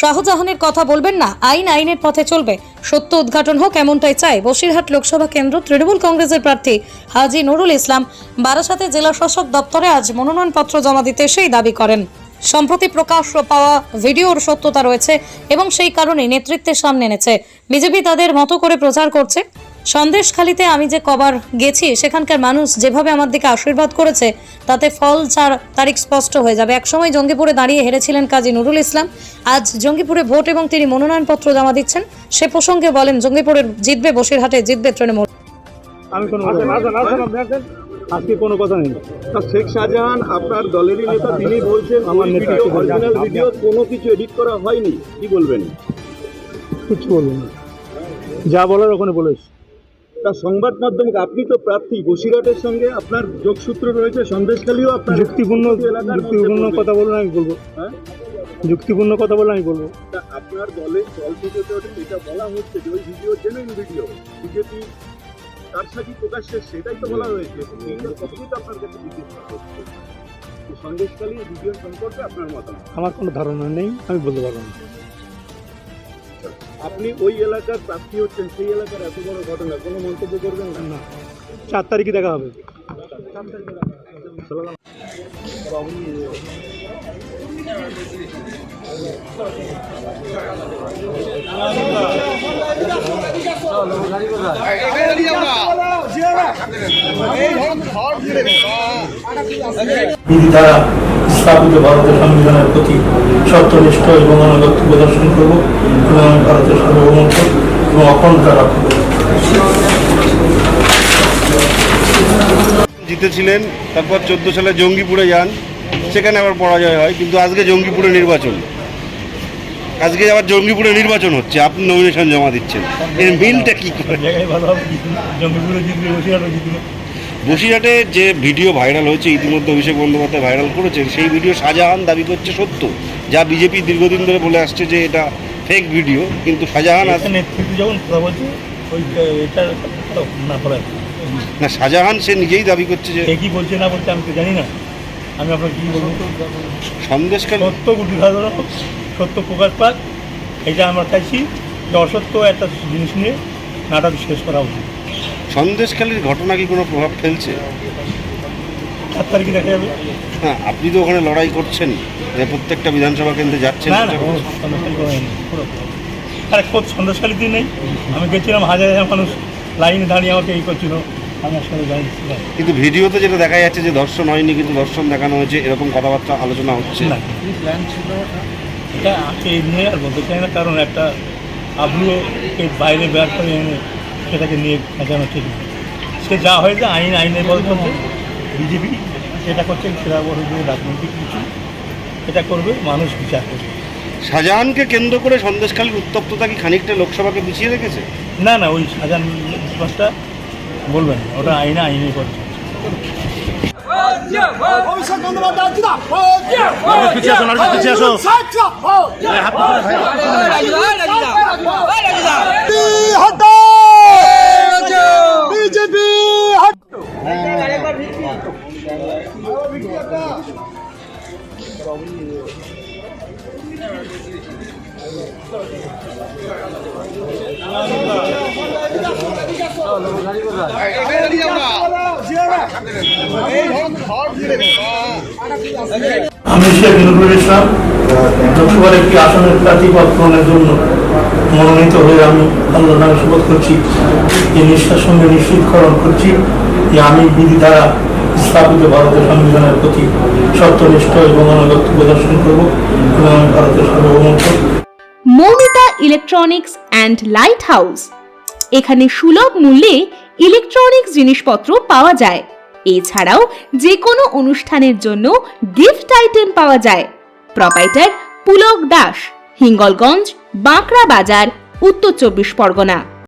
শাহজাহানের কথা বলবেন না, আইন আইনের পথে চলবে। সত্য উদ্ঘাটন হোক এমনটাই চায় বসিরহাট লোকসভা কেন্দ্র তৃণমূল কংগ্রেসের প্রার্থী হাজি নুরুল ইসলাম। বারাসাতে জেলা শাসক দপ্তরে আজ মনোনয়নপত্র জমা দিতে সেই দাবি করেন। সম্প্রতি প্রকাশ পাওয়া ভিডিওর সত্যতা রয়েছে এবং সেই কারণে নেতৃত্বের সামনে এনেছে। বিজেপি তাদের মতো করে প্রচার করছে। সন্দেশখালিতে আমি যে কবার গেছি সেখানকার মানুষ যেভাবে আমার দিকে আশীর্বাদ করেছে তাতে ফল চার তারিখ স্পষ্ট হয়ে যাবে। একসময় জঙ্গিপুরে দাঁড়িয়ে হেরেছিলেন কাজী নুরুল ইসলাম। আজ জঙ্গিপুরে ভোট এবং তিনি মনোনয়নপত্র জমা দিচ্ছেন। সে প্রসঙ্গে বলেন জঙ্গিপুরের জিতবে বসিরহাটে জিতবে তৃণমূল। আমি কোনো আজকে কোনো কথা নেই। তা শেখ শাহজাহান আপনার দলেরই নেতা তিনি বলছেন আমার নেতা ভিডিও কি বলছে? অরিজিনাল ভিডিও কোনো কিছু এডিট করা হয়নি। কি বলবেন? কিছু বলব যা বলার ওখানে বলেছি। তা সংবাদ মাধ্যমকে আপনি তো প্রার্থী বসিরহাটের সঙ্গে আপনার যোগসূত্র রয়েছে সন্দেশখালীও আপনার যুক্তিপূর্ণ এলাকার যুক্তিপূর্ণ কথা বললে আমি বলব। হ্যাঁ? যুক্তিপূর্ণ কথা বলে আমি বলব। আপনার দলের দল থেকে এটা বলা হচ্ছে যে ওই ভিডিও জেনুইন ভিডিও। বিজেপি তার সাথে প্রকাশ্যে সেটাই তো বলা হয়েছে। তো আপনার কাছে জিজ্ঞেস সন্দেশখালী ভিডিও সম্পর্কে আপনার মতামত? আমার কোনো ধারণা নেই আমি বলতে পারব না। আপনি ওই এলাকার প্রার্থী হচ্ছেন সেই এলাকার এত বড় ঘটনা কোনো মন্তব্য করবেন না? না। চার তারিখে দেখা হবে। দ্বারা স্থাপিত ভারতের সংবিধানের প্রতি সত্যনিষ্ঠ এবং আনুগত্য প্রদর্শন করব এবং আমি ভারতের সার্বভৌমত্ব এবং অখণ্ডতা রক্ষা করব। জিতেছিলেন তারপর চোদ্দ সালে জঙ্গিপুরে যান সেখানে আবার পরাজয় হয় কিন্তু আজকে জঙ্গিপুরে নির্বাচন। আজকে আবার জঙ্গিপুরে নির্বাচন হচ্ছে আপনি নমিনেশন জমা দিচ্ছেন। এর মিলটা কি করে? জায়গায় ভালো হবে জঙ্গিপুরে জিতবে। বসিরহাটে যে ভিডিও ভাইরাল হয়েছে ইতিমধ্যে অভিষেক বন্দ্যোপাধ্যায় ভাইরাল করেছেন সেই ভিডিও শাহজাহান দাবি করছে সত্য। যা বিজেপি দীর্ঘদিন ধরে বলে আসছে যে এটা ফেক ভিডিও কিন্তু শাহজাহান একটা নেতৃত্ব যখন কথা বলছে ওই এটা না শাহজাহান সে নিজেই দাবি করছে যে কে কি বলছে না বলছে আমি তো জানি না। আমি আপনার কি বলব? সন্দেশকালী সত্য গুটি সাধারণ সত্য প্রকাশ পাক এটা আমরা চাইছি যে অসত্য একটা জিনিস নিয়ে নাটক শেষ করা উচিত। সন্দেশখালীর ঘটনা কি কোনো প্রভাব ফেলছে? চার তারিখে দেখা যাবে। হ্যাঁ আপনি তো ওখানে লড়াই করছেন যে প্রত্যেকটা বিধানসভা কেন্দ্রে যাচ্ছেন। না না কোনো সন্দেশখালী পুরো আরে খোদ সন্দেশখালীতে নেই। আমি গেছিলাম হাজার হাজার মানুষ লাইনে দাঁড়িয়ে আমাকে এই করছিল। আমি আসলে কিন্তু ভিডিওতে যেটা দেখা যাচ্ছে যে দর্শন হয়নি কিন্তু দর্শন দেখানো হয়েছে এরকম কথাবার্তা আলোচনা হচ্ছে। না এটা আজকে এই নিয়ে আর বলতে চাই না কারণ একটা এর বাইরে বের করে এনে সেটাকে নিয়ে খেঁচানো ঠিক সে যা হয়েছে আইন আইনের বল করছে বিজেপি সেটা করছে সেটা বড় যে রাজনৈতিক কিছু। এটা করবে মানুষ বিচার করবে। শাহজাহানকে কেন্দ্র করে সন্দেশখালীর উত্তপ্ততা কি খানিকটা লোকসভাকে পিছিয়ে রেখেছে? না না ওই সাজান দিবসটা বলবেন না, ওটা আইনে আইনে করছে আমি শেখ নজরুল ইসলাম, লোকসভার একটি আসনের প্রার্থী পূরণের জন্য মনোনীত হয়ে আমি আল্লাহ শপথ করছি। এই নিষ্ঠার সঙ্গে নিশ্চিতকরণ করছি যে আমি বিধি দ্বারা স্থাপিত ভারতের সংবিধানের প্রতি সত্যনিষ্ঠ এবং আনুগত্য প্রদর্শন করব। এবং ভারতের সার্বভৌমত্ব। Moumita electronics and light house এখানে সুলভ মূল্যে ইলেকট্রনিক্স জিনিসপত্র পাওয়া যায়। এছাড়াও যে কোনো অনুষ্ঠানের জন্য গিফট আইটেম পাওয়া যায়। প্রপাইটার পুলক দাস, হিঙ্গলগঞ্জ, বাঁকড়া বাজার, উত্তর চব্বিশ পরগনা।